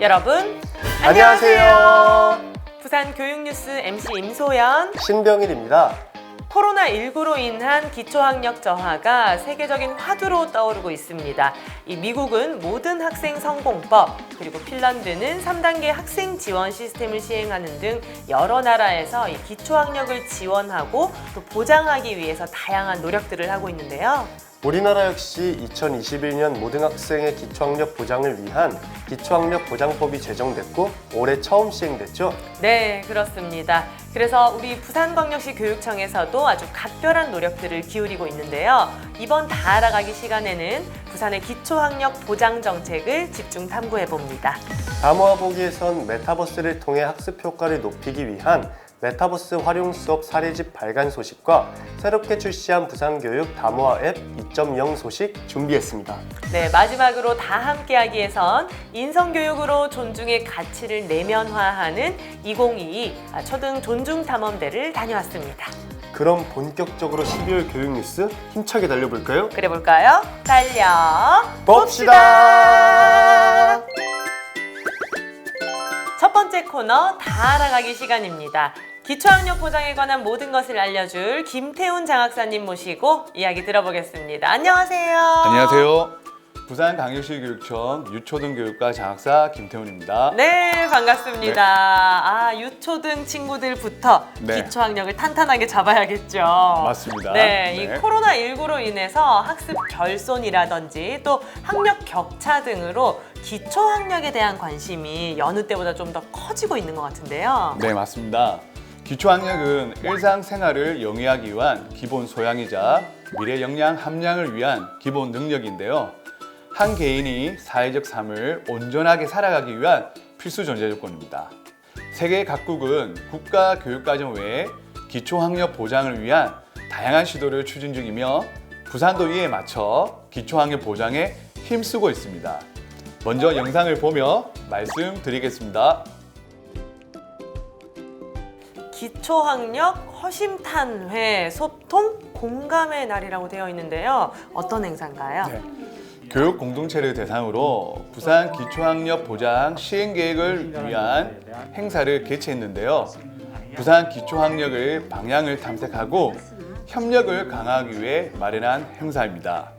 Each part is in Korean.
여러분 안녕하세요. 부산 교육뉴스 MC 임소연. 신병일입니다. 코로나19로 인한 기초학력 저하가 세계적인 화두로 떠오르고 있습니다. 이 미국은 모든 학생 성공법, 그리고 핀란드는 3단계 학생 지원 시스템을 시행하는 등 여러 나라에서 이 기초학력을 지원하고 또 보장하기 위해서 다양한 노력들을 하고 있는데요. 우리나라 역시 2021년 모든 학생의 기초학력 보장을 위한 기초학력 보장법이 제정됐고 올해 처음 시행됐죠. 네, 그렇습니다. 그래서 우리 부산광역시 교육청에서도 아주 각별한 노력들을 기울이고 있는데요. 이번 다 알아가기 시간에는 부산의 기초학력 보장 정책을 집중 탐구해 봅니다. 다모아 보기에선 메타버스를 통해 학습 효과를 높이기 위한 메타버스 활용 수업 사례집 발간 소식과 새롭게 출시한 부산교육 다모아 앱 2.0 소식 준비했습니다. 네, 마지막으로 다 함께하기 위해선 인성교육으로 존중의 가치를 내면화하는 2022 아, 초등 존중 탐험대를 다녀왔습니다. 그럼 본격적으로 12월 교육 뉴스 힘차게 달려볼까요? 그래 볼까요? 달려 봅시다. 첫 번째 코너 다 알아가기 시간입니다. 기초학력 보장에 관한 모든 것을 알려줄 김태훈 장학사님 모시고 이야기 들어보겠습니다. 안녕하세요. 안녕하세요. 부산 강효시 교육청 유초등 교육과 장학사 김태훈입니다. 네, 반갑습니다. 아, 유초등 친구들부터 네. 기초학력을 탄탄하게 잡아야겠죠. 맞습니다. 네, 이 네. 코로나19로 인해서 학습 결손이라든지 또 학력 격차 등으로 기초학력에 대한 관심이 여느 때보다 좀 더 커지고 있는 것 같은데요. 네, 맞습니다. 기초학력은 일상생활을 영위하기 위한 기본 소양이자 미래 역량 함량을 위한 기본 능력인데요. 한 개인이 사회적 삶을 온전하게 살아가기 위한 필수 전제 조건입니다. 세계 각국은 국가 교육과정 외에 기초학력 보장을 위한 다양한 시도를 추진 중이며 부산도 이에 맞춰 기초학력 보장에 힘쓰고 있습니다. 먼저 영상을 보며 말씀드리겠습니다. 초학력 허심탄회 소통 공감의 날이라고 되어 있는데요. 어떤 행사인가요? 네. 교육 공동체를 대상으로 부산 기초학력 보장 시행 계획을 위한 행사를 개최했는데요. 부산 기초학력을 방향을 탐색하고 협력을 강화하기 위해 마련한 행사입니다.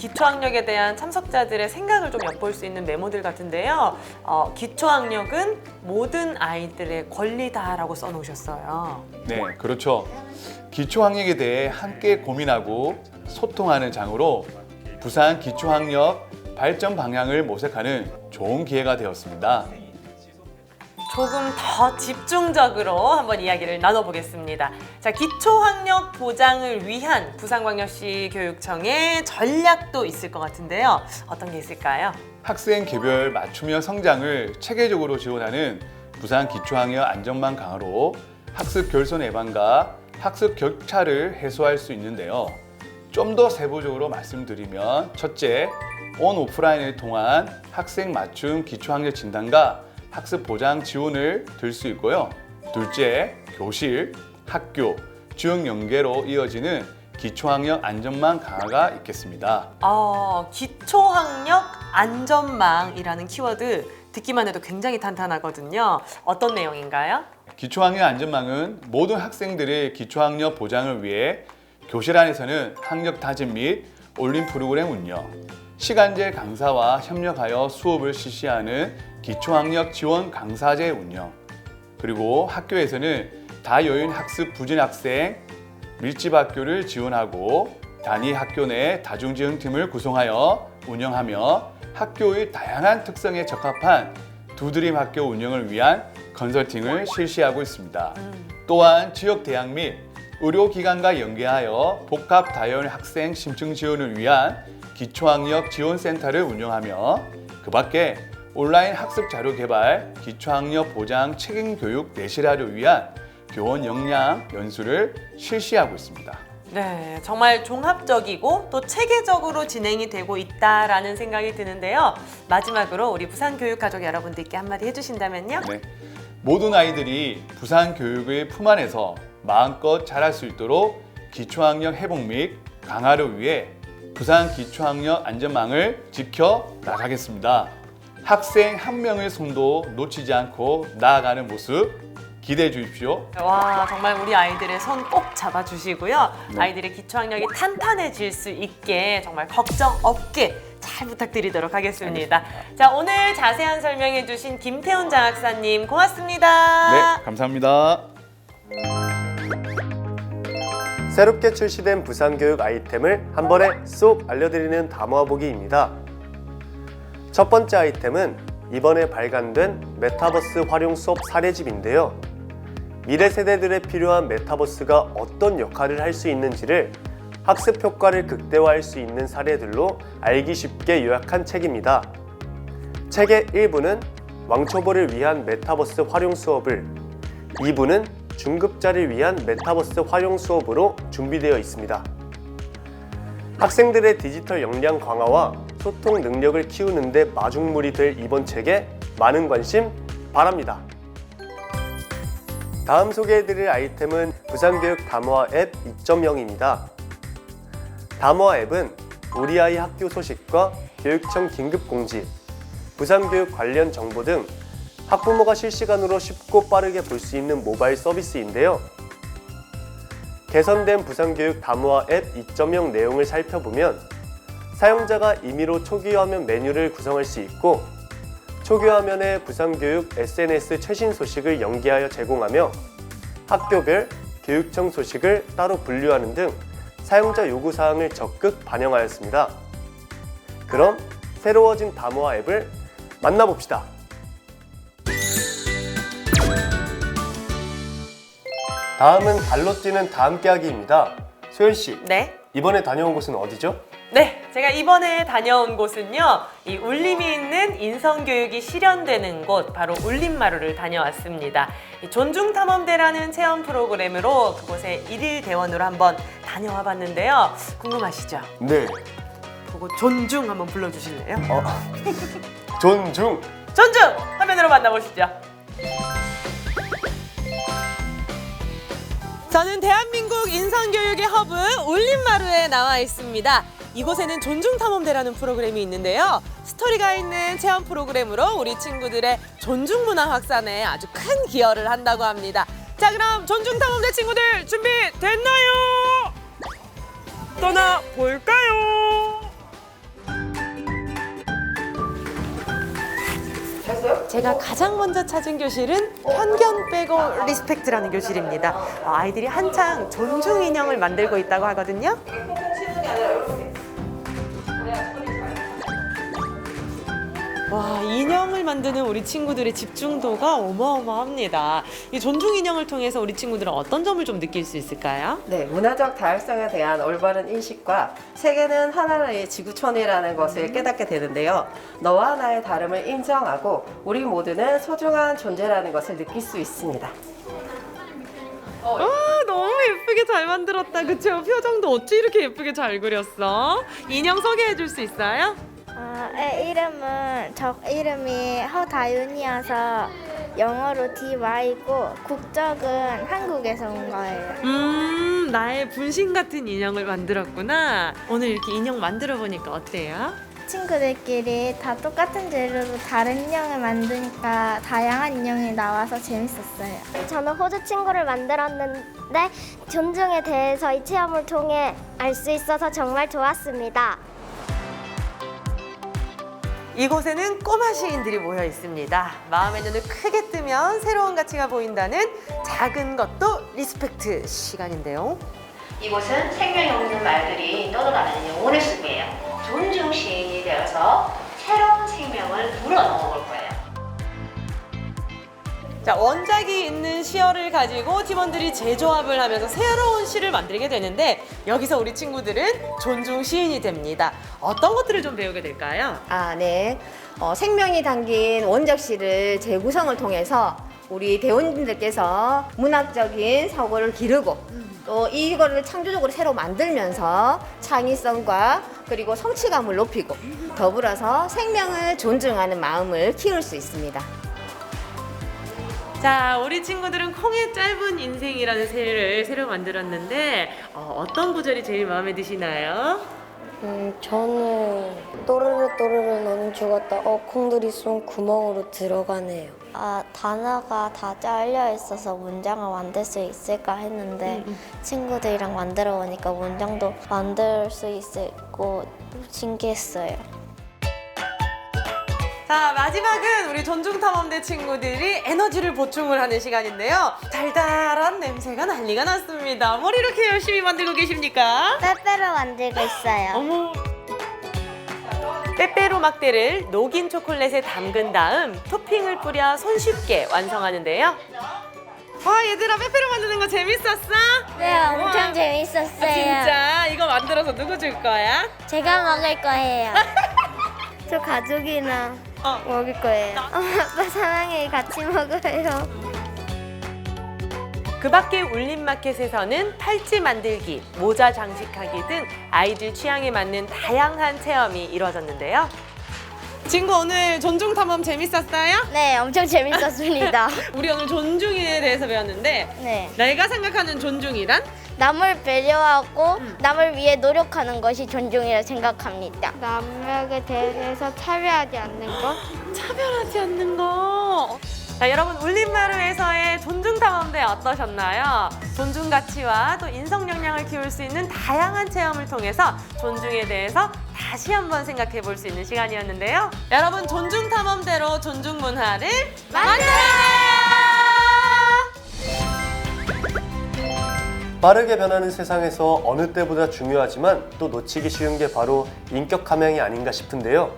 음, 기초학력에 대한 참석자들의 생각을 좀 엿볼 수 있는 메모들 같은데요. 어, 기초학력은 모든 아이들의 권리다라고 써놓으셨어요. 네, 그렇죠. 기초학력에 대해 함께 고민하고 소통하는 장으로 부산 기초학력 발전 방향을 모색하는 좋은 기회가 되었습니다. 조금 더 집중적으로 한번 이야기를 나눠보겠습니다. 자, 기초학력 보장을 위한 부산광역시 교육청의 전략도 있을 것 같은데요. 어떤 게 있을까요? 학생 개별 맞춤형 성장을 체계적으로 지원하는 부산 기초학력 안전망 강화로 학습 결손 예방과 학습 격차를 해소할 수 있는데요. 좀 더 세부적으로 말씀드리면 첫째, 온 오프라인을 통한 학생 맞춤 기초학력 진단과 학습 보장 지원을 들 수 있고요. 둘째, 교실, 학교, 지역 연계로 이어지는 기초학력 안전망 강화가 있겠습니다. 어, 기초학력 안전망이라는 키워드 듣기만 해도 굉장히 탄탄하거든요. 어떤 내용인가요? 기초학력 안전망은 모든 학생들의 기초학력 보장을 위해 교실 안에서는 학력 다짐 및 온라인 프로그램 운영, 시간제 강사와 협력하여 수업을 실시하는 기초학력 지원 강사제 운영, 그리고 학교에서는 다여인 학습 부진 학생 밀집 학교를 지원하고 단위 학교 내 다중지원 팀을 구성하여 운영하며 학교의 다양한 특성에 적합한 두드림 학교 운영을 위한 컨설팅을 실시하고 있습니다. 또한 지역 대학 및 의료기관과 연계하여 복합 다연 학생 심층 지원을 위한 기초학력 지원센터를 운영하며 그 밖에 온라인 학습 자료 개발, 기초학력 보장 책임 교육 내실화를 위한 교원 역량 연수를 실시하고 있습니다. 네, 정말 종합적이고 또 체계적으로 진행이 되고 있다라는 생각이 드는데요. 마지막으로 우리 부산 교육 가족 여러분들께 한마디 해주신다면요. 네. 모든 아이들이 부산 교육의 품 안에서 마음껏 자랄 수 있도록 기초학력 회복 및 강화를 위해 부산 기초학력 안전망을 지켜 나가겠습니다. 학생 한 명의 손도 놓치지 않고 나아가는 모습 기대해 주십시오. 와 정말 우리 아이들의 손 꼭 잡아주시고요. 네. 아이들의 기초학력이 탄탄해질 수 있게 정말 걱정 없게 잘 부탁드리도록 하겠습니다. 자 오늘 자세한 설명해 주신 김태훈 장학사님 고맙습니다. 네, 감사합니다. 새롭게 출시된 부산교육 아이템을 한 번에 쏙 알려드리는 담화 보기입니다. 첫 번째 아이템은 이번에 발간된 메타버스 활용 수업 사례집인데요. 미래 세대들에 필요한 메타버스가 어떤 역할을 할 수 있는지를 학습 효과를 극대화할 수 있는 사례들로 알기 쉽게 요약한 책입니다. 책의 1부는 왕초보를 위한 메타버스 활용 수업을, 2부는 중급자를 위한 메타버스 활용 수업으로 준비되어 있습니다. 학생들의 디지털 역량 강화와 소통 능력을 키우는데 마중물이 될 이번 책에 많은 관심 바랍니다. 다음 소개해드릴 아이템은 부산교육 담화 앱 2.0입니다. 담화 앱은 우리 아이 학교 소식과 교육청 긴급 공지, 부산교육 관련 정보 등 학부모가 실시간으로 쉽고 빠르게 볼 수 있는 모바일 서비스인데요. 개선된 부산교육 담화 앱 2.0 내용을 살펴보면 사용자가 임의로 초기 화면 메뉴를 구성할 수 있고 초기 화면에 부산교육 SNS 최신 소식을 연계하여 제공하며 학교별 교육청 소식을 따로 분류하는 등 사용자 요구 사항을 적극 반영하였습니다. 그럼 새로워진 담화 앱을 만나봅시다. 다음은 발로 뛰는 다음 깨하기입니다. 소연 씨, 네. 이번에 다녀온 곳은 어디죠? 네, 제가 이번에 다녀온 곳은요, 이 울림이 있는 인성교육이 실현되는 곳, 바로 울림마루를 다녀왔습니다. 이 존중탐험대라는 체험 프로그램으로 그곳에 일일 대원으로 한번 다녀와 봤는데요. 궁금하시죠? 네. 그거 존중 한번 불러주실래요? 어, 존중. 존중! 화면으로 만나보시죠. 저는 대한민국 인성교육의 허브 울림마루에 나와 있습니다. 이곳에는 존중탐험대라는 프로그램이 있는데요. 스토리가 있는 체험 프로그램으로 우리 친구들의 존중 문화 확산에 아주 큰 기여를 한다고 합니다. 자, 그럼 존중탐험대 친구들 준비됐나요? 떠나 볼까요? 제가 가장 먼저 찾은 교실은 편견 빼고 리스펙트라는 교실입니다. 어, 아이들이 한창 존중 인형을 만들고 있다고 하거든요. 와, 인형을 만드는 우리 친구들의 집중도가 어마어마합니다. 이 존중 인형을 통해서 우리 친구들은 어떤 점을 좀 느낄 수 있을까요? 네, 문화적 다양성에 대한 올바른 인식과 세계는 하나의 지구촌이라는 것을 깨닫게 되는데요. 너와 나의 다름을 인정하고 우리 모두는 소중한 존재라는 것을 느낄 수 있습니다. 와, 너무 예쁘게 잘 만들었다. 그쵸? 표정도 어찌 이렇게 예쁘게 잘 그렸어? 인형 소개해 줄 수 있어요? 어, 애 이름은 저 이름이 허다윤이어서 영어로 DY고 국적은 한국에서 온 거예요. 음, 나의 분신 같은 인형을 만들었구나. 오늘 이렇게 인형 만들어 보니까 어때요? 친구들끼리 다 똑같은 재료로 다른 인형을 만드니까 다양한 인형이 나와서 재밌었어요. 저는 호주 친구를 만들었는데 존중에 대해서 이 체험을 통해 알 수 있어서 정말 좋았습니다. 이곳에는 꼬마 시인들이 모여 있습니다. 마음의 눈을 크게 뜨면 새로운 가치가 보인다는 작은 것도 리스펙트 시간인데요. 이곳은 생명이 없는 말들이 떠돌아다니는 영혼의 숲이에요. 존중 시인이 되어서 새로운 생명을 불어넣어. 자, 원작이 있는 시어를 가지고 팀원들이 재조합을 하면서 새로운 시를 만들게 되는데 여기서 우리 친구들은 존중 시인이 됩니다. 어떤 것들을 좀 배우게 될까요? 아, 네. 어, 생명이 담긴 원작 시를 재구성을 통해서 우리 대원님들께서 문학적인 사고를 기르고 또 이거를 창조적으로 새로 만들면서 창의성과 그리고 성취감을 높이고 더불어서 생명을 존중하는 마음을 키울 수 있습니다. 자, 우리 친구들은 콩의 짧은 인생이라는 새를 새로 만들었는데 어, 어떤 구절이 제일 마음에 드시나요? 음, 저는 또르르 또르르 너는 죽었다. 어, 콩들이 쏜 구멍으로 들어가네요. 아, 단어가 다 잘려 있어서 문장을 만들 수 있을까 했는데 친구들이랑 만들어 보니까 문장도 만들 수 있고 신기했어요. 자, 마지막은 우리 존중탐험대 친구들이 에너지를 보충을 하는 시간인데요. 달달한 냄새가 난리가 났습니다. 뭘 이렇게 열심히 만들고 계십니까? 빼빼로 만들고 있어요. 어머. 빼빼로 막대를 녹인 초콜릿에 담근 다음 토핑을 뿌려 손쉽게 완성하는데요. 와 얘들아 빼빼로 만드는 거 재밌었어? 네, 엄청 재밌었어요. 아, 진짜 이거 만들어서 누구 줄 거야? 제가 먹을 거예요. 저 가족이나 어. 먹을 거예요. 엄마 아빠 사랑해 같이 먹어요. 그 밖에 울림마켓에서는 팔찌 만들기, 모자 장식하기 등 아이들 취향에 맞는 다양한 체험이 이루어졌는데요. 친구 오늘 존중 탐험 재밌었어요? 네, 엄청 재밌었습니다. 우리 오늘 존중에 대해서 배웠는데 네. 내가 생각하는 존중이란 남을 배려하고 남을 위해 노력하는 것이 존중이라 생각합니다. 남에게 대해서 차별하지 않는 것? 차별하지 않는 거. 자, 여러분 울림마루에서의 존중 탐험대 어떠셨나요? 존중 가치와 또 인성 역량을 키울 수 있는 다양한 체험을 통해서 존중에 대해서 다시 한번 생각해 볼 수 있는 시간이었는데요. 여러분 존중 탐험대로 존중 문화를 만들어요. 빠르게 변하는 세상에서 어느 때보다 중요하지만 또 놓치기 쉬운 게 바로 인격 함양이 아닌가 싶은데요.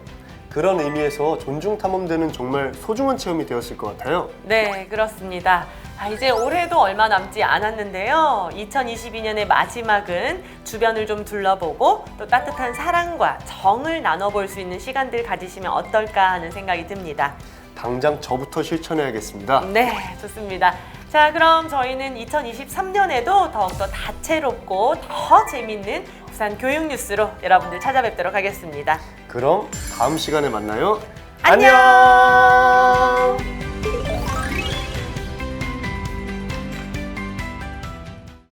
그런 의미에서 존중 탐험대는 정말 소중한 체험이 되었을 것 같아요. 네, 그렇습니다. 아, 이제 올해도 얼마 남지 않았는데요. 2022년의 마지막은 주변을 좀 둘러보고 또 따뜻한 사랑과 정을 나눠볼 수 있는 시간들 가지시면 어떨까 하는 생각이 듭니다. 당장 저부터 실천해야겠습니다. 네, 좋습니다. 자, 그럼 저희는 2023년에도 더욱더 다채롭고 더 재밌는 부산 교육 뉴스로 여러분들 찾아뵙도록 하겠습니다. 그럼 다음 시간에 만나요. 안녕!